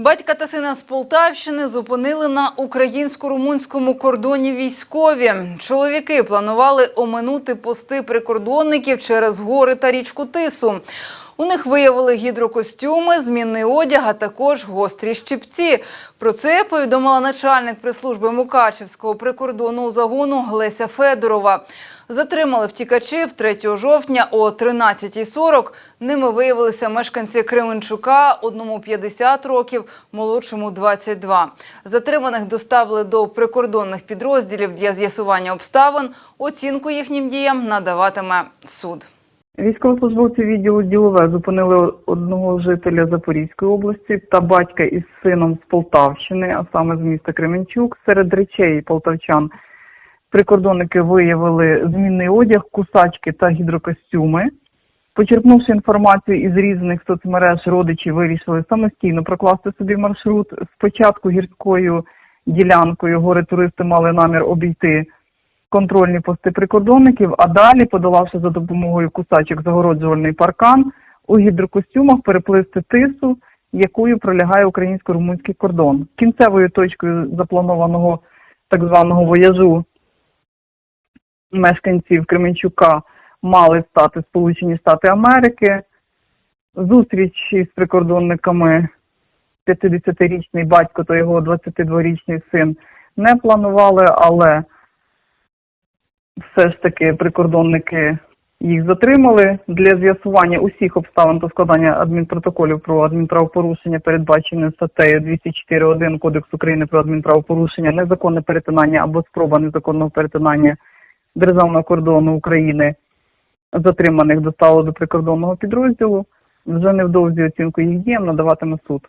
Батька та сина з Полтавщини зупинили на українсько-румунському кордоні військові. Чоловіки планували оминути пости прикордонників через гори та річку Тису. У них виявили гідрокостюми, змінний одяг, а також гострі щипці. Про це повідомила начальник прес-служби Мукачевського прикордонного загону Леся Федорова. Затримали втікачів 3 жовтня о 13.40. Ними виявилися мешканці Кременчука, одному 50 років, молодшому 22. Затриманих доставили до прикордонних підрозділів для з'ясування обставин. Оцінку їхнім діям надаватиме суд. Військовослужбовці відділу ділове зупинили одного жителя Запорізької області та батька із сином з Полтавщини, а саме з міста Кременчук. Серед речей полтавчан прикордонники виявили змінний одяг, кусачки та гідрокостюми. Почерпнувши інформацію із різних соцмереж, родичі вирішили самостійно прокласти собі маршрут. Спочатку гірською ділянкою гори туристи мали намір обійти контрольні пости прикордонників, а далі, подолавши за допомогою кусачок загороджувальний паркан, у гідрокостюмах переплисти тису, якою пролягає українсько-румунський кордон. Кінцевою точкою запланованого так званого вояжу мешканців Кременчука мали стати Сполучені Штати Америки. Зустріч із прикордонниками 50-річний батько та його 22-річний син не планували, але все ж таки прикордонники їх затримали для з'ясування усіх обставин та складання адмінпротоколів про адмінправопорушення, передбачене статтею 204.1 Кодексу України про адмінправопорушення, незаконне перетинання або спроба незаконного перетинання державного кордону України. Затриманих доставили до прикордонного підрозділу. Вже невдовзі оцінку їх діям надаватиме суд.